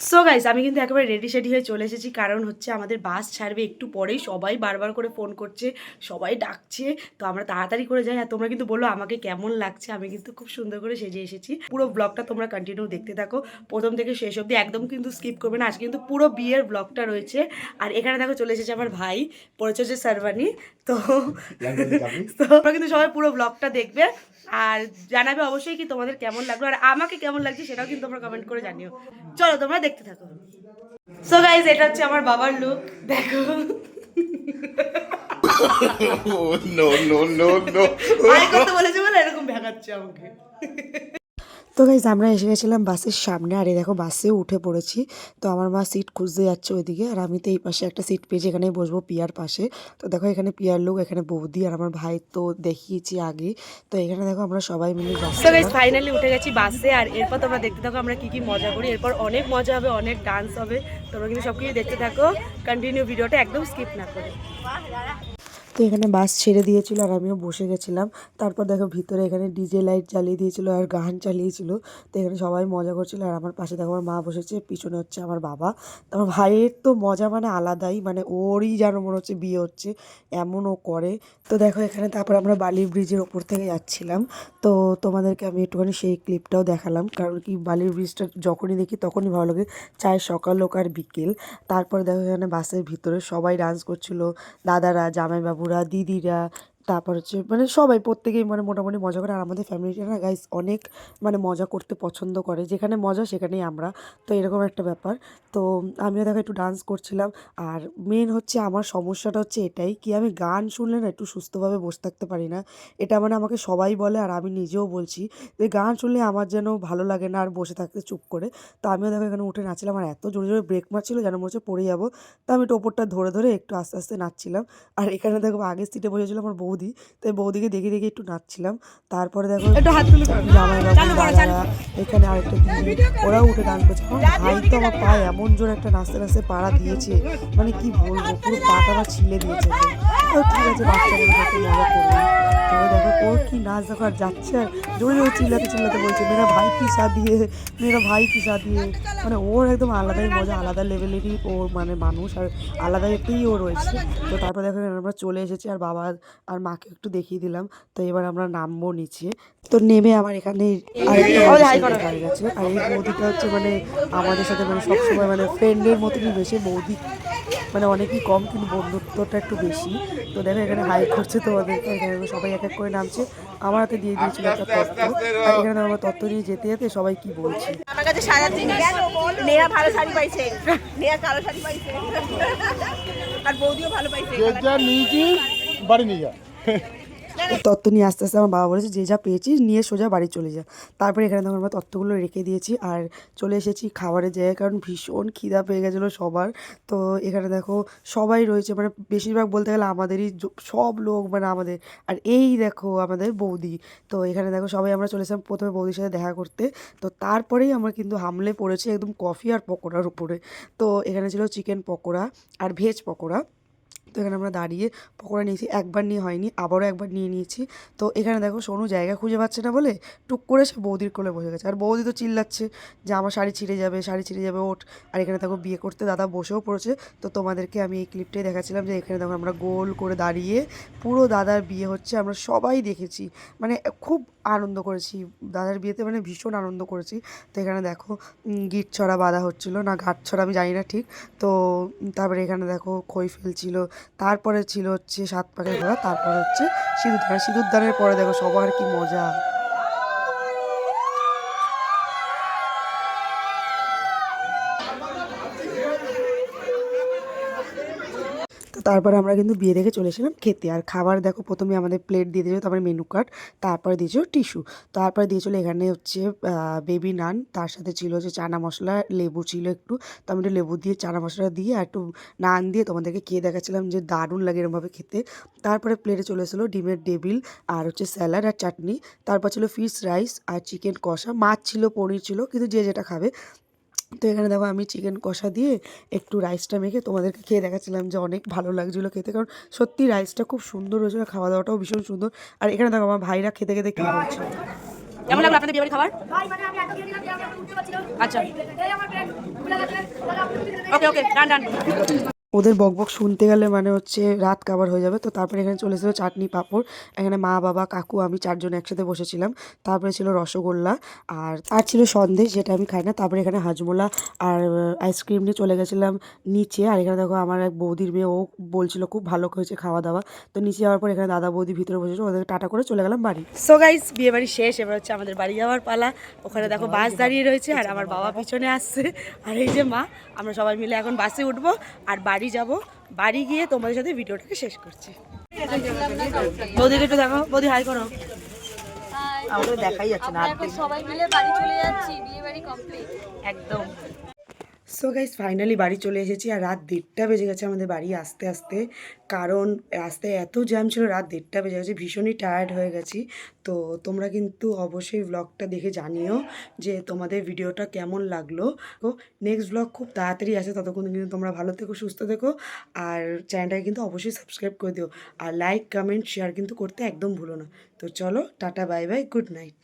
So guys আমি কিন্তু একেবারে রেডি সেডি হয়ে চলে এসেছি। কারণ হচ্ছে আমাদের বাস ছাড়বে একটু পরেই। সবাই বারবার করে ফোন করছে সবাই ডাকছে। তো আমরা তাড়াতাড়ি করে যাই। আর তোমরা কিন্তু বলো আমাকে কেমন লাগছে। আমি কিন্তু খুব সুন্দর করে সেজে এসেছি। পুরো ব্লগটা তোমরা কন্টিনিউ দেখতে থাকো। প্রথম থেকে শেষ অবধি একদম কিন্তু স্কিপ করবে না। আজকে কিন্তু পুরো বিয়ের ব্লগটা রয়েছে। আর এখানে দেখো চলে এসেছে আমার ভাই। পড়েছে হচ্ছে সারবানি তো তো তোমরা কিন্তু সবাই পুরো ব্লগটা দেখবে। আর জানাবে অবশ্যই কি তোমাদের কেমন লাগল আর আমাকে কেমন লাগছে সেটাও কিন্তু তোমরা কমেন্ট করে জানিও। চলো তোমরা দেখতে থাকো। সো গাইজ এটা হচ্ছে আমার বাবার লুক দেখো। No no no no. আয় করতে বলেছে বলে এরকম ভেঙাচ্ছে আমাকে। তো গাইজ আমরা এসে গেছিলাম বাসের সামনে আর এই দেখো বাসে উঠে পড়েছি। তো আমার মা সিট খুঁজতে যাচ্ছে ওইদিকে আর আমি তো এই পাশে একটা সিট পেয়েছি এখানে বসবো পিয়ার পাশে। তো দেখো এখানে পিয়ার লোক এখানে বৌদি আর আমার ভাই তো দেখিয়েছি আগে। তো এখানে দেখো আমরা সবাই মিলে যাচ্ছিলাম গাইজ ফাইনালি উঠে গেছি বাসে আর এরপর তোমরা দেখতে থাকো আমরা কি কি মজা করি। এরপর অনেক মজা হবে অনেক ডান্স হবে। তোমরা কিন্তু সব কিছু দেখতে থাকো। কন্টিনিউ ভিডিওটা একদম স্কিপ না করে। তো এখানে বাস ছেড়ে দিয়েছিল আর আমিও বসে গেছিলাম। তারপর দেখো ভিতরে এখানে ডিজে লাইট জ্বালিয়ে দিয়েছিল আর গান চালিয়েছিল। তো এখানে সবাই মজা করছিল আর আমার পাশে দেখো আমার মা বসেছে, পিছনে হচ্ছে আমার বাবা। তো আমার ভাইয়ের তো মজা মানে আলাদাই মানে ওরই যেন মনে হচ্ছে বিয়ে হচ্ছে, এমন ও করে। তো দেখো এখানে তারপর আমরা বালি ব্রিজের ওপর থেকে যাচ্ছিলাম। তো তোমাদেরকে আমি একটুখানি সেই ক্লিপটাও দেখালাম, কারণ কি বালির ব্রিজটা যখনই দেখি তখনই ভালো লাগে। চায় সকাল হোক আর বিকেল। তারপরে দেখো এখানে বাসের ভিতরে সবাই ডান্স করছিল, দাদারা জামাইবাবুরা দিদিরা, তারপর হচ্ছে মানে সবাই প্রত্যেকেই মানে মোটামুটি মজা করে। আর আমাদের ফ্যামিলিটা না গাইস অনেক মানে মজা করতে পছন্দ করে। যেখানে মজা সেখানেই আমরা। তো এরকম একটা ব্যাপার। তো আমিও দেখো একটু ডান্স করছিলাম। আর মেন হচ্ছে আমার সমস্যাটা হচ্ছে এটাই কি আমি গান শুনলে না একটু সুস্থভাবে বসে থাকতে পারি না। এটা মানে আমাকে সবাই বলে আর আমি নিজেও বলছি যে গান শুনলে আমার যেন ভালো লাগে না আর বসে থাকতে চুপ করে। তো আমিও দেখো এখানে উঠে নাচছিলাম আর এত জোরে জোরে ব্রেক মারছিল যেন মনে হচ্ছে পড়ে যাব। তো আমি টোপরটা ধরে ধরে একটু আস্তে আস্তে নাচছিলাম। আর এখানে দেখো আগের সিটে বসেছিল আমার বৌদি। তাই বৌদিকে দেখে দেখে একটু নাচছিলাম। তারপরে দেখো জামাই এখানে আরেকটা ওরাও উঠে গান করছে। ভাই তো আমার পায়ে এমন জোরে একটা নাচতে নাচতে পাড়া দিয়েছে। মানে কি বলব, পুরো পাটা ছিলে দিয়েছে। তো ঠিক আছে দেখো, ওর কি নাচ দেখো, আর যাচ্ছে আর জোরে জোরে চিল্লাতে চিল্লাতে বলছে, মেয়েরা ভাই কি দিয়ে মেয়েরা ভাই কি দিয়ে মানে ওর একদম আলাদাই মজা, আলাদা লেভেলেরই ওর মানে মানুষ, আর আলাদা একটাই ও রয়েছে। তো তারপর দেখো আমরা চলে এসেছি, আর বাবা আর মাকে একটু দেখিয়ে দিলাম। তো এবার আমরা নামবো নিচে। তো নেমে আমার এখানে আরেকটা হয়ে গেছে আর এই বৌদিটা হচ্ছে মানে আমাদের সাথে মানে সবসময় মানে ফ্রেন্ডের মতনই বেশি বৌদি মানে অনেকই কম কিন্তু বন্ধুত্বটা একটু বেশি। তো দেখো এখানে হাই করছে তোমাদেরকে এখানে সবাই এক এক করে নামছে। আমার হাতে দিয়ে দিয়েছিল একটা তত্ত্ব। আর এখানে আমার তত্ত্ব নিয়ে যেতে যেতে সবাই কি বলছে? আমার কাছে সারা নেহা ভালো শাড়ি পাইছে। নেহা কালো শাড়ি পাইছে। আর বৌদিও ভালো পাইছে। বাড়ি নিয়ে যা। তত্ত্ব নিয়ে আস্তে আস্তে আমার বাবা বলেছে, যে যা পেয়েছিস নিয়ে সোজা বাড়ি চলে যা। তারপরে এখানে তখন আমরা তত্ত্বগুলো রেখে দিয়েছি আর চলে এসেছি খাবারের জায়গায়, কারণ ভীষণ খিদা পেয়ে গেছিল সবার। তো এখানে দেখো সবাই রয়েছে মানে বেশিরভাগ বলতে গেলে আমাদেরই সব লোক মানে আমাদের। আর এই দেখো আমাদের বৌদি। তো এখানে দেখো সবাই আমরা চলে এসেছিলাম প্রথমে বৌদির সাথে দেখা করতে। তো তারপরেই আমরা কিন্তু হামলে পড়েছি একদম কফি আর পকোড়ার উপরে। তো এখানে ছিল চিকেন পকোড়া আর ভেজ পকোড়া। তো এখানে আমরা দাঁড়িয়ে পকোড়া নিয়েছি, একবার নিয়ে হয়নি, আবারও একবার নিয়ে নিয়েছি। তো এখানে দেখো সোনু জায়গা খুঁজে পাচ্ছে না বলে টুক করে সে বৌদির কোলে বসে গেছে। আর বৌদি তো চিল্লাচ্ছে যে আমার শাড়ি ছিঁড়ে যাবে, শাড়ি ছিঁড়ে যাবে, ওঠ। আর এখানে দেখো বিয়ে করতে দাদা বসেও পড়েছে। তো তোমাদেরকে আমি এই ক্লিপটাই দেখাচ্ছিলাম যে এখানে দেখো আমরা গোল করে দাঁড়িয়ে পুরো দাদার বিয়ে হচ্ছে, আমরা সবাই দেখেছি। মানে খুব আনন্দ করেছি। দাদার বিয়েতে মানে ভীষণ আনন্দ করেছি। তো এখানে দেখো গিট ছড়া বাঁধা হচ্ছিল না ঘাট ছড়া আমি জানি না ঠিক। তো তারপরে এখানে দেখো খই ফেলছিল তারপরে ছিল হচ্ছে সাত পাকের ঘোড়া, তারপরে হচ্ছে সিঁদুরদান সিঁদুরদানের পরে দেখো সবার কি মজা। তো তারপরে আমরা কিন্তু বিয়ে দেখে চলে এসেছিলাম খেতে। আর খাবার দেখো, প্রথমে আমাদের প্লেট দিয়ে দিয়েছিল, তারপরে মেনু কার্ড তারপরে দিয়েছিল টিস্যু তারপরে দিয়েছিল এখানে হচ্ছে বেবি নান তার সাথে ছিল হচ্ছে চানা মশলা, লেবু ছিল একটু। তো আমি একটু লেবু দিয়ে, চানা মশলা দিয়ে আর একটু নান দিয়ে তোমাদেরকে খেয়ে দেখাচ্ছিলাম যে দারুণ লাগে এরমভাবে খেতে। তারপরে প্লেটে চলে এসেছিল ডিমের ডেবিল আর হচ্ছে স্যালাড আর চাটনি। তারপর ছিল ফিশ রাইস আর চিকেন কষা। মাছ ছিল, পনির ছিল, কিন্তু যে যেটা খাবে। তো এখানে দেখো আমি চিকেন কষা দিয়ে একটু রাইসটা মেখে তোমাদেরকে খেয়ে দেখাচ্ছিলাম যে অনেক ভালো লাগছিল খেতে। কারণ সত্যি রাইসটা খুব সুন্দর হয়েছিল খাওয়া দাওয়াটাও ভীষণ সুন্দর। আর এখানে দেখো আমার ভাইরা খেতে খেতে কী হচ্ছে কেমন লাগল আপনাদের বিয়ে খাবার? আচ্ছা। ওকে ওকে ডান ডান ওদের বকবক শুনতে গেলে মানে হচ্ছে রাত কাবার হয়ে যাবে। তো তারপরে এখানে চলে এসেছিল চাটনি পাঁপড়। এখানে মা বাবা কাকু আমি চারজন একসাথে বসেছিলাম। তারপরে ছিল রসগোল্লা আর আর ছিল সন্দেশ যেটা আমি খাই না। তারপরে এখানে হাজমোলা আর আইসক্রিম নিয়ে চলে গেছিলাম নিচে। আর এখানে দেখো আমার এক বৌদির মেয়ে ও বলছিল খুব ভালো হয়েছে খাওয়া দাওয়া তো নিচে যাওয়ার পর এখানে দাদা বৌদি ভিতরে বসেছিল। ওদেরকে টাটা করে চলে গেলাম বাড়ি। সো গাইস বিয়ে বাড়ি শেষ। এবার হচ্ছে আমাদের বাড়ি যাওয়ার পালা। ওখানে দেখো বাস দাঁড়িয়ে রয়েছে আর আমার বাবা। পিছনে আসছে। আর এই যে মা আমরা সবাই মিলে এখন বাসে উঠবো। আর বাড়ি যাব। বাড়ি গিয়ে তোমাদের সাথে ভিডিওটাকে শেষ করছি। বৌদিকে একটু দেখো বৌদি হাই করো। আমাদের দেখাই যাচ্ছে না সবাই মিলে বাড়ি চলে যাচ্ছি বিয়ে বাড়ি কমপ্লিট একদম। সো গাইস ফাইনালি বাড়ি চলে এসেছি আর রাত দেড়টা বেজে গেছে আমাদের বাড়ি আসতে আসতে। কারণ রাস্তায় এত জ্যাম ছিল, রাত দেড়টা বেজে গেছে, ভীষণই টায়ার্ড হয়ে গেছি। তো তোমরা কিন্তু অবশ্যই ব্লগটা দেখে জানিও যে তোমাদের ভিডিওটা কেমন লাগল। তো নেক্সট ব্লগ খুব তাড়াতাড়ি আসে, ততক্ষণ কিন্তু তোমরা ভালো থেকো, সুস্থ থেকো। আর চ্যানেলটাকে কিন্তু অবশ্যই সাবস্ক্রাইব করে দিও। আর লাইক কমেন্ট শেয়ার কিন্তু করতে একদম ভুলো না। তো চলো, tata bye bye good night